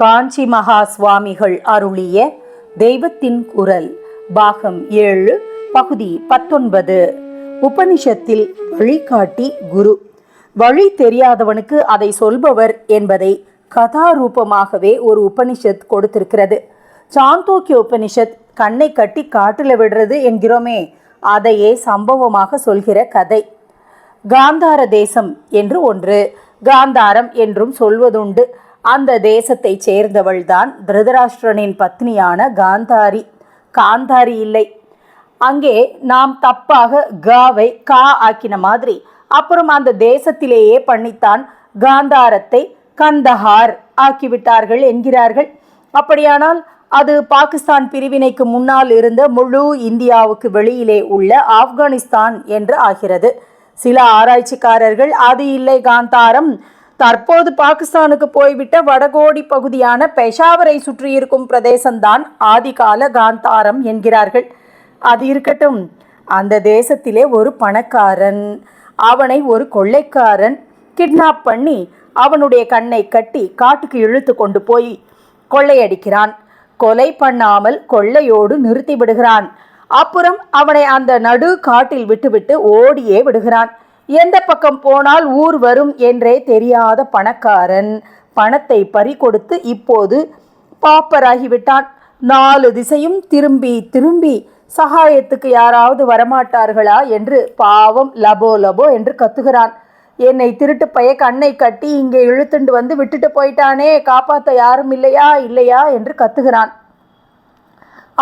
காஞ்சி மகா சுவாமிகள் அருளிய தெய்வத்தின் குரல் பாகம் ஏழு பகுதி பத்தொன்பது. உபனிஷத்தில் வழிகாட்டி குரு. வழி தெரியாதவனுக்கு அதை சொல்பவர் என்பதை கதாரூபமாகவே ஒரு உபனிஷத் கொடுத்திருக்கிறது. சாந்தோக்கிய உபனிஷத் கண்ணை கட்டி காட்டில் விடுறது என்கிறோமே அதையே சம்பவமாக சொல்கிற கதை. காந்தார தேசம் என்று ஒன்று காந்தாரம் என்றும் சொல்வதுண்டு. அந்த தேசத்தைச் சேர்ந்தவள்தான் திருதராஷ்டிரனின் பத்னியான காந்தாரி. காந்தாரி இல்லை. அங்கே நாம் தப்பாக காவை கா ஆக்கின மாதிரி. அப்புறம் அந்த தேசத்திலேயே பண்ணித்தான் காந்தாரத்தை கந்தஹார் ஆக்கிவிட்டார்கள் என்கிறார்கள். அப்படியானால் அது பாகிஸ்தான் பிரிவினைக்கு முன்னால் இருந்த முழு இந்தியாவுக்கு வெளியிலே உள்ள ஆப்கானிஸ்தான் என்று ஆகிறது. சில ஆராய்ச்சிக்காரர்கள் அது இல்லை காந்தாரம் தற்போது பாகிஸ்தானுக்கு போய்விட்ட வடகோடி பகுதியான பெஷாவரை சுற்றியிருக்கும் பிரதேசம்தான் ஆதிகால காந்தாரம் என்கிறார்கள். அது இருக்கட்டும் அந்த தேசத்திலே ஒரு பணக்காரன் அவனை ஒரு கொள்ளைக்காரன் கிட்னாப் பண்ணி அவனுடைய கண்ணை கட்டி காட்டுக்கு இழுத்து கொண்டு போய் கொள்ளையடிக்கிறான். கொலை பண்ணாமல் கொள்ளையோடு நிறுத்தி விடுகிறான். அப்புறம் அவனை அந்த நடு காட்டில் விட்டுவிட்டு ஓடியே விடுகிறான். எந்த பக்கம் போனால் ஊர் வரும் என்றே தெரியாத பணக்காரன் பணத்தை பறி கொடுத்து இப்போது பாப்பராகிவிட்டான். நாலு திசையும் திரும்பி திரும்பி சகாயத்துக்கு யாராவது வரமாட்டார்களா என்று பாவம் லபோ லபோ என்று கத்துகிறான். என்னை திருட்டு பைய கண்ணை கட்டி இங்கே இழுத்துண்டு வந்து விட்டுட்டு போயிட்டானே காப்பாற்ற யாரும் இல்லையா இல்லையா என்று கத்துகிறான்.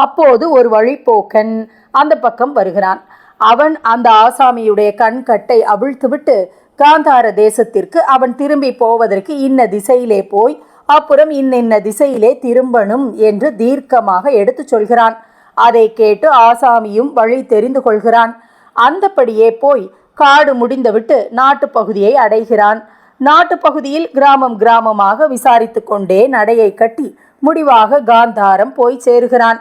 அப்போது ஒரு வழிப்போக்கன் அந்த பக்கம் வருகிறான். அவன் அந்த ஆசாமியுடைய கண்கட்டை அவிழ்த்துவிட்டு காந்தார தேசத்திற்கு அவன் திரும்பி போவதற்கு இன்ன திசையிலே போய் அப்புறம் இன்னின்ன திசையிலே திரும்பணும் என்று தீர்க்கமாக எடுத்து சொல்கிறான். அதை கேட்டு ஆசாமியும் வழி தெரிந்து கொள்கிறான். அந்தபடியே போய் காடு முடிந்துவிட்டு நாட்டு பகுதியை அடைகிறான். நாட்டு பகுதியில் கிராமம் கிராமமாக விசாரித்து கொண்டே நடையை கட்டி முடிவாக காந்தாரம் போய் சேர்கிறான்.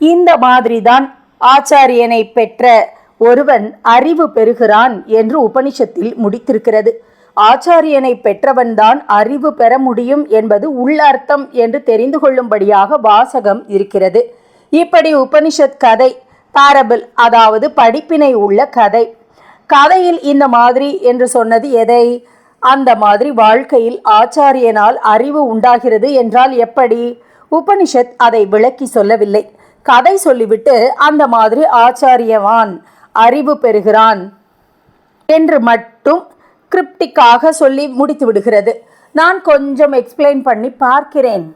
இந்த மாதிரிதான் ஆச்சாரியனை பெற்ற ஒருவன் அறிவு பெறுகிறான் என்று உபனிஷத்தில் முடித்திருக்கிறது. ஆச்சாரியனை பெற்றவன்தான் அறிவு பெற முடியும் என்பது உள்ளர்த்தம் என்று தெரிந்து கொள்ளும்படியாக வாசகம் இருக்கிறது. இப்படி உபனிஷத் கதை பாரபிள் அதாவது படிப்பினை உள்ள கதை. கதையில் இந்த மாதிரி என்று சொன்னது எதை? அந்த மாதிரி வாழ்க்கையில் ஆச்சாரியனால் அறிவு உண்டாகிறது என்றால் எப்படி? உபனிஷத் அதை விளக்கி சொல்லவில்லை. கதை சொல்லிவிட்டு அந்த மாதிரி ஆச்சாரியவான் அறிவு பெறுகிறான் என்று மட்டும் கிரிப்டிக்காக சொல்லி முடித்து விடுகிறது. நான் கொஞ்சம் எக்ஸ்பிளைன் பண்ணி பார்க்கிறேன்.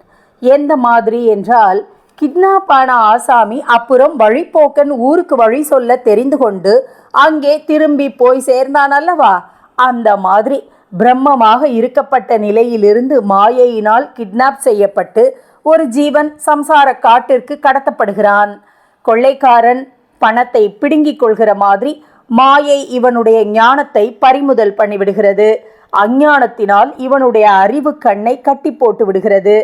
எந்த மாதிரி என்றால் கிட்னாப் ஆன ஆசாமி அப்புறம் வழிபோக்கன் ஊருக்கு வழி சொல்ல தெரிந்து கொண்டு அங்கே திரும்பி போய் சேர்ந்தான் அல்லவா? அந்த மாதிரி பிரம்மமாக இருக்கப்பட்ட நிலையிலிருந்து மாயையினால் கிட்னாப் செய்யப்பட்டு ஒரு ஜீவன் சம்சார காட்டிற்கு கடத்தப்படுகிறான். கொள்ளைக்காரன் பணத்தை பிடுங்கிக் கொள்கிற மாதிரி மாயை இவனுடைய ஞானத்தை பறிமுதல் பண்ணிவிடுகிறது. அஞ்ஞானத்தினால் இவனுடைய அறிவு கண்ணை கட்டி போட்டு விடுகிறது.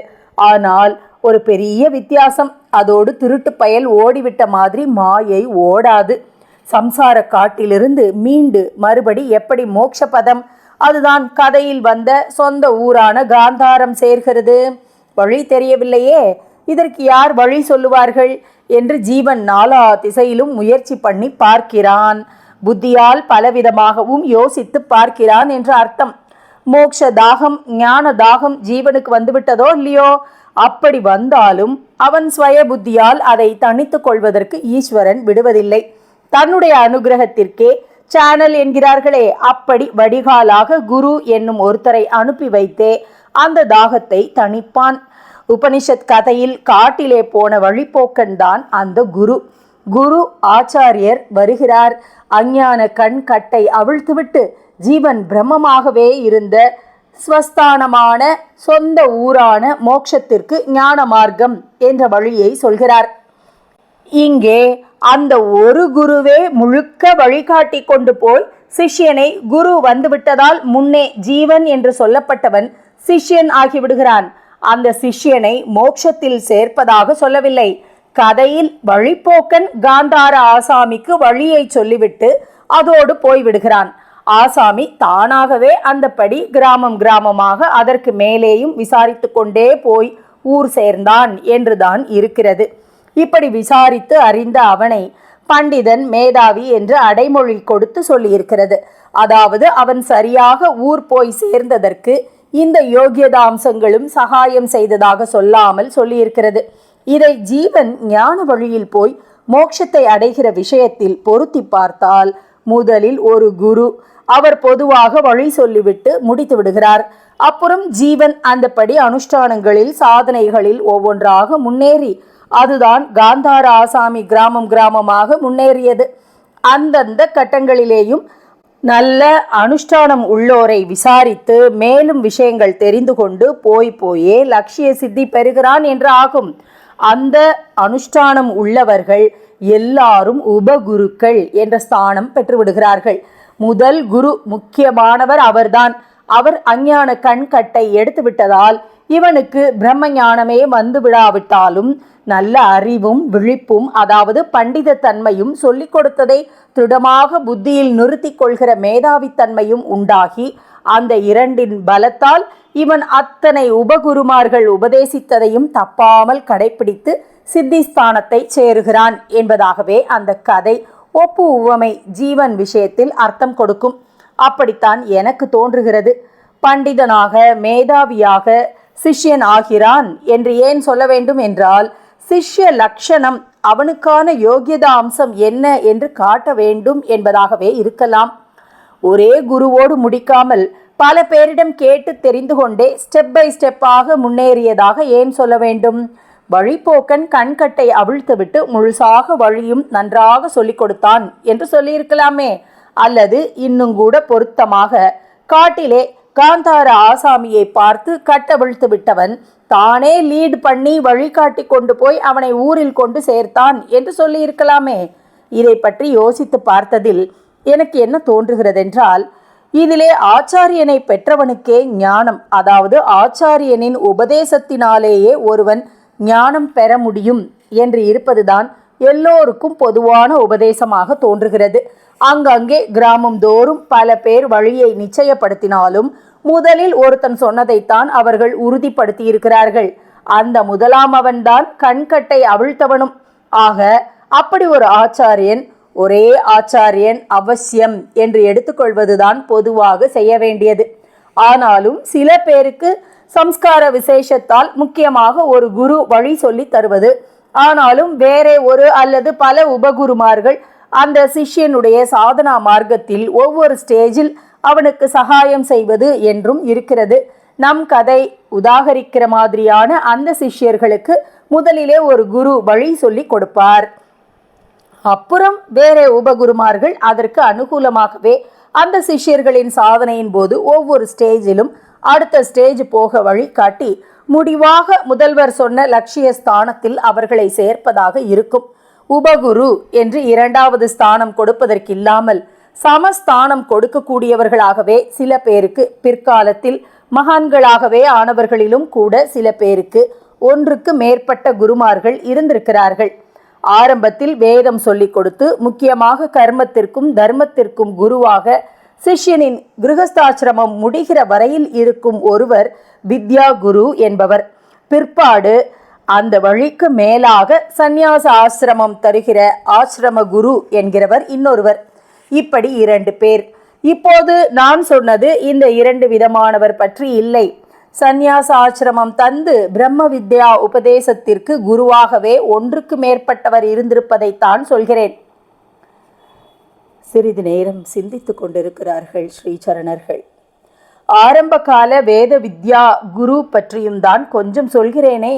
ஆனால் ஒரு பெரிய வித்தியாசம் அதோடு திருட்டு பயல் ஓடிவிட்ட மாதிரி மாயை ஓடாது. சம்சார காட்டிலிருந்து மீண்டு மறுபடி எப்படி மோட்ச பதம்? அதுதான் கதையில் வந்த சொந்த ஊரான காந்தாரம் சேர்கிறது. வழி தெரியவில்லையே. இதற்கு யார் வழி சொல்லுவார்கள்? என்று ஜீவன் நாலா திசையிலும் முயற்சி பண்ணி பார்க்கிறான். புத்தியால் பலவிதமாகவும் யோசித்து பார்க்கிறான் என்று அர்த்தம். மோக்ஷ தாகம் ஞான தாகம் ஜீவனுக்கு வந்துவிட்டதோ இல்லையோ? அப்படி வந்தாலும் அவன் ஸ்வய புத்தியால் அதை தணித்துக் கொள்வதற்கு ஈஸ்வரன் விடுவதில்லை. தன்னுடைய அனுகிரகத்திற்கே சேனல் என்கிறார்களே அப்படி வடிகாலாக குரு என்னும் ஒருத்தரை அனுப்பி வைத்தே அந்த தாகத்தை தணிப்பான். உபனிஷத் கதையில் காட்டிலே போன வழிப்போக்கன் தான் அந்த குரு. குரு ஆச்சாரியர் வருகிறார். அஞ்ஞான கண் கட்டை அவிழ்த்துவிட்டு ஜீவன் பிரம்மமாகவே இருந்த ஸ்வஸ்தானமான சொந்த ஊரான மோட்சத்திற்கு ஞான மார்க்கம் என்ற வழியை சொல்கிறார். இங்கே அந்த ஒரு குருவே முழுக்க வழிகாட்டி கொண்டு போய் சிஷ்யனை குரு வந்துவிட்டதால் முன்னே ஜீவன் என்று சொல்லப்பட்டவன் சிஷ்யன் ஆகிவிடுகிறான். அந்த சிஷ்யனை மோட்சத்தில் சேர்ப்பதாக சொல்லவில்லை. கதையில் வழிப்போக்கன் காந்தார ஆசாமிக்கு வழியை சொல்லிவிட்டு அதோடு போய்விடுகிறான். ஆசாமி தானாகவே அந்தப்படி கிராமம் கிராமமாக அதற்கு மேலேயும் விசாரித்து கொண்டே போய் ஊர் சேர்ந்தான் என்றுதான் இருக்கிறது. இப்படி விசாரித்து அறிந்த அவனை பண்டிதன் மேதாவி என்று அடைமொழி கொடுத்து சொல்லியிருக்கிறது. அதாவது அவன் சரியாக ஊர் போய் சேர்ந்ததற்கு இந்த யோகியதா அம்சங்களும் சகாயம் செய்ததாக சொல்லாமல் சொல்லியிருக்கிறது. இதை ஜீவன் ஞான வழியில் போய் மோட்சத்தை அடைகிற விஷயத்தில் பொருத்தி பார்த்தால் முதலில் ஒரு குரு அவர் பொதுவாக வழி சொல்லிவிட்டு முடித்து விடுகிறார். அப்புறம் ஜீவன் அந்தப்படி அனுஷ்டானங்களில் சாதனைகளில் ஒவ்வொன்றாக முன்னேறி அதுதான் காந்தார ஆசாமி கிராமம் கிராமமாக முன்னேறியது. அந்தந்த கட்டங்களிலேயும் நல்ல அனுஷ்டானம் உள்ளோரை விசாரித்து மேலும் விஷயங்கள் தெரிந்து கொண்டு போய் போயே லட்சிய சித்தி பெறுகிறான் என்று ஆகும். அந்த அனுஷ்டானம் உள்ளவர்கள் எல்லாரும் உபகுருக்கள் என்ற ஸ்தானம் பெற்றுவிடுகிறார்கள். முதல் குரு முக்கியமானவர் அவர்தான். அவர் அஞ்ஞான கண்கட்டை எடுத்து விட்டதால் இவனுக்கு பிரம்ம ஞானமே வந்து விடாவிட்டாலும் நல்ல அறிவும் விழிப்பும் அதாவது பண்டிதத்தன்மையும் சொல்லிக் கொடுத்ததை திருடமாக புத்தியில் நிறுத்திக் கொள்கிற மேதாவித்தன்மையும் உண்டாகி அந்த இரண்டின் பலத்தால் இவன் அத்தனை உபகுருமார்கள் உபதேசித்ததையும் தப்பாமல் கடைப்பிடித்து சித்திஸ்தானத்தை சேருகிறான் என்பதாகவே அந்த கதை ஒப்பு உவமை ஜீவன் விஷயத்தில் அர்த்தம் கொடுக்கும். அப்படித்தான் எனக்கு தோன்றுகிறது. பண்டிதனாக மேதாவியாக சிஷ்யன் ஆகிறான் என்று ஏன் சொல்ல வேண்டும் என்றால் சிஷ்ய லட்சணம் அவனுக்கான யோகியதா அம்சம் என்ன என்று காட்ட வேண்டும் என்பதாகவே இருக்கலாம். ஒரே குருவோடு முடிக்காமல் பல பேரிடம் கேட்டு தெரிந்து கொண்டே ஸ்டெப் பை ஸ்டெப்பாக முன்னேறியதாக ஏன் சொல்ல வேண்டும்? வழிப்போக்கன் கண்கட்டை அவிழ்த்துவிட்டு முழுசாக வழியும் நன்றாக சொல்லிக் கொடுத்தான் என்று சொல்லியிருக்கலாமே. அல்லது இன்னும் கூட பொருத்தமாக காட்டிலே காந்தார ஆசாமியை பார்த்து கட்டவிழ்த்து விட்டவன் தானே லீட் பண்ணி வழிகாட்டி கொண்டு போய் அவனை ஊரில் கொண்டு சேர்த்தான் என்று சொல்லியிருக்கலாமே. இதை பற்றி யோசித்து பார்த்ததில் எனக்கு என்ன தோன்றுகிறதென்றால் இதிலே ஆச்சாரியனை பெற்றவனுக்கே ஞானம் அதாவது ஆச்சாரியனின் உபதேசத்தினாலேயே ஒருவன் ஞானம் பெற முடியும் என்று இருப்பதுதான் எல்லோருக்கும் பொதுவான உபதேசமாக தோன்றுகிறது. அங்கங்கே கிராமம் தோறும் பல பேர் வழியை நிச்சயப்படுத்தினாலும் முதலில் ஒருத்தன் சொன்னதைத்தான் அவர்கள் உறுதிப்படுத்தி இருக்கிறார்கள் அந்த முதலாம் அவன்தான் கண்கட்டை அவிழ்த்தவனும். ஆக அப்படி ஒரு ஆச்சாரியன் ஒரே ஆச்சாரியன் அவசியம் என்று எடுத்துக்கொள்வதுதான் பொதுவாக செய்ய வேண்டியது. ஆனாலும் சில பேருக்கு சம்ஸ்கார விசேஷத்தால் முக்கியமாக ஒரு குரு வழி சொல்லி தருவது. ஆனாலும் வேறே ஒரு அல்லது பல உபகுருமார்கள் அந்த சிஷ்யனுடைய சாதனா மார்க்கத்தில் ஒவ்வொரு ஸ்டேஜில் அவனுக்கு சகாயம் செய்வது என்றும் இருக்கிறது. நம் கதை உதாகரிக்கிற மாதிரியான அந்த சிஷ்யர்களுக்கு முதலிலே ஒரு குரு வழி சொல்லி கொடுப்பார். அப்புறம் வேற உபகுருமார்கள் அதற்கு அனுகூலமாகவே அந்த சிஷ்யர்களின் சாதனையின் போது ஒவ்வொரு ஸ்டேஜிலும் அடுத்த ஸ்டேஜ் போக வழி காட்டி முடிவாக முதல்வர் சொன்ன லட்சிய ஸ்தானத்தில் அவர்களை சேர்ப்பதாக இருக்கும். உபகுரு என்று இரண்டாவது ஸ்தானம் கொடுப்பதற்கில்லாமல் சமஸ்தானம் கொடுக்கக்கூடியவர்களாகவே சில பேருக்கு பிற்காலத்தில் மகான்களாகவே ஆனவர்களிலும் கூட சில பேருக்கு ஒன்றுக்கு மேற்பட்ட குருமார்கள் இருந்திருக்கிறார்கள். ஆரம்பத்தில் வேதம் சொல்லிக் கொடுத்து முக்கியமாக கர்மத்திற்கும் தர்மத்திற்கும் குருவாக சிஷ்யனின் கிரகஸ்தாசிரமம் முடிகிற வரையில் இருக்கும் ஒருவர் வித்யா குரு என்பவர். பிற்பாடு அந்த வழிக்கு மேலாக சந்நியாச ஆசிரமம் தருகிற ஆசிரம குரு என்கிறவர் இன்னொருவர். இப்படி இரண்டு பேர். இப்போது நான் சொன்னது இந்த இரண்டு விதமானவர் பற்றி இல்லை. சந்நியாச ஆசிரமம் தந்து பிரம்ம வித்யா உபதேசத்திற்கு குருவாகவே ஒன்றுக்கு மேற்பட்டவர் இருந்திருப்பதைத்தான் சொல்கிறேன். சிறிது நேரம் சிந்தித்துக் கொண்டிருக்கிறார்கள் ஸ்ரீசரணர்கள். ஆரம்ப கால வேத வித்யா குரு பற்றியும் தான் கொஞ்சம் சொல்கிறேனே.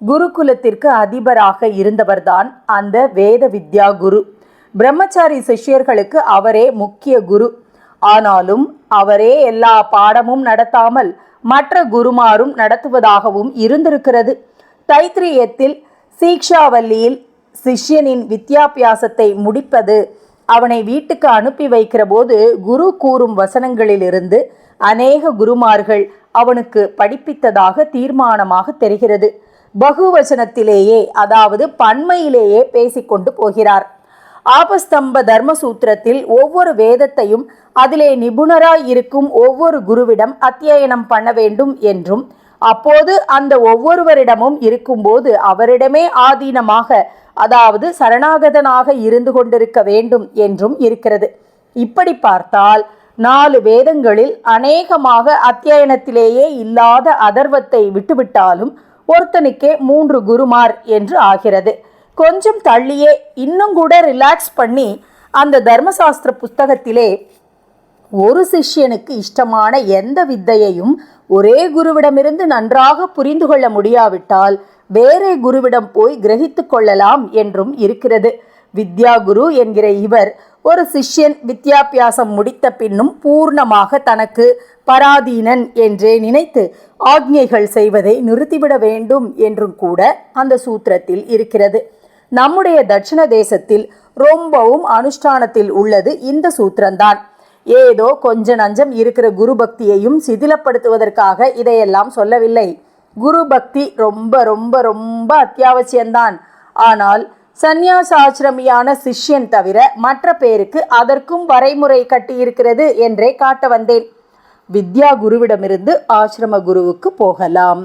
குருகுலத்திற்கு அதிபராக இருந்தவர்தான் அந்த வேத வித்யா குரு. பிரம்மச்சாரி சிஷ்யர்களுக்கு அவரே முக்கிய குரு. ஆனாலும் அவரே எல்லா பாடமும் நடத்தாமல் மற்ற குருமாரும் நடத்துவதாகவும் இருந்திருக்கிறது. தைத்திரியத்தில் சீக்ஷாவல்லியில் சிஷ்யனின் வித்யாபியாசத்தை முடிப்பது அவனை வீட்டுக்கு அனுப்பி வைக்கிற போது குரு கூறும் வசனங்களிலிருந்து அநேக குருமார்கள் அவனுக்கு படிப்பித்ததாக தீர்மானமாக தெரிகிறது. பகுவசனத்திலேயே அதாவது பன்மையிலேயே பேசிக்கொண்டு போகிறார். ஆபஸ்தம்ப தர்மசூத்திரத்தில் ஒவ்வொரு வேதத்தையும் அதிலே நிபுணராய் இருக்கும் ஒவ்வொரு குருவிடம் அத்தியாயனம் பண்ண வேண்டும் என்றும் அப்போது அந்த ஒவ்வொருவரிடமும் இருக்கும்போது அவரிடமே ஆதீனமாக அதாவது சரணாகதனாக இருந்து கொண்டிருக்க வேண்டும் என்றும் இருக்கிறது. இப்படி பார்த்தால் நாலு வேதங்களில் அநேகமாக அத்தியாயனத்திலேயே இல்லாத அதர்வத்தை விட்டுவிட்டாலும் ஒருத்தனுக்கே மூன்று குருமார் என்று ஆகிறது. கொஞ்சம் தள்ளியே இன்னும் கூட ரிலாக்ஸ் பண்ணி அந்த தர்மசாஸ்திர புஸ்தகத்திலே ஒரு சிஷ்யனுக்கு இஷ்டமான எந்த வித்தையையும் ஒரே குருவிடமிருந்து நன்றாக புரிந்து கொள்ள முடியாவிட்டால் வேறே குருவிடம் போய் கிரகித்து கொள்ளலாம் என்றும் இருக்கிறது. வித்யா குரு என்கிற இவர் ஒரு சிஷ்யன் வித்யாபியாசம் முடித்த பின்னும் பூர்ணமாக தனக்கு பராதீனன் என்றே நினைத்து ஆக்ஞைகள் செய்வதை நிறுத்திவிட வேண்டும் என்றும் கூட அந்த சூத்திரத்தில் இருக்கிறது. நம்முடைய தட்சிண தேசத்தில் ரொம்பவும் அனுஷ்டானத்தில் உள்ளது இந்த சூத்திரம்தான். ஏதோ கொஞ்ச நஞ்சம் இருக்கிற குரு பக்தியையும் சிதிலப்படுத்துவதற்காக இதையெல்லாம் சொல்லவில்லை. குரு பக்தி ரொம்ப ரொம்ப ரொம்ப அத்தியாவசியம்தான். ஆனால் சந்நியாசாசிரமியான சிஷ்யன் தவிர மற்ற பேருக்கு அதற்கும் வரைமுறை கட்டியிருக்கிறது என்றே காட்ட வந்தேன். வித்யா குருவிடமிருந்து ஆசிரம குருவுக்கு போகலாம்.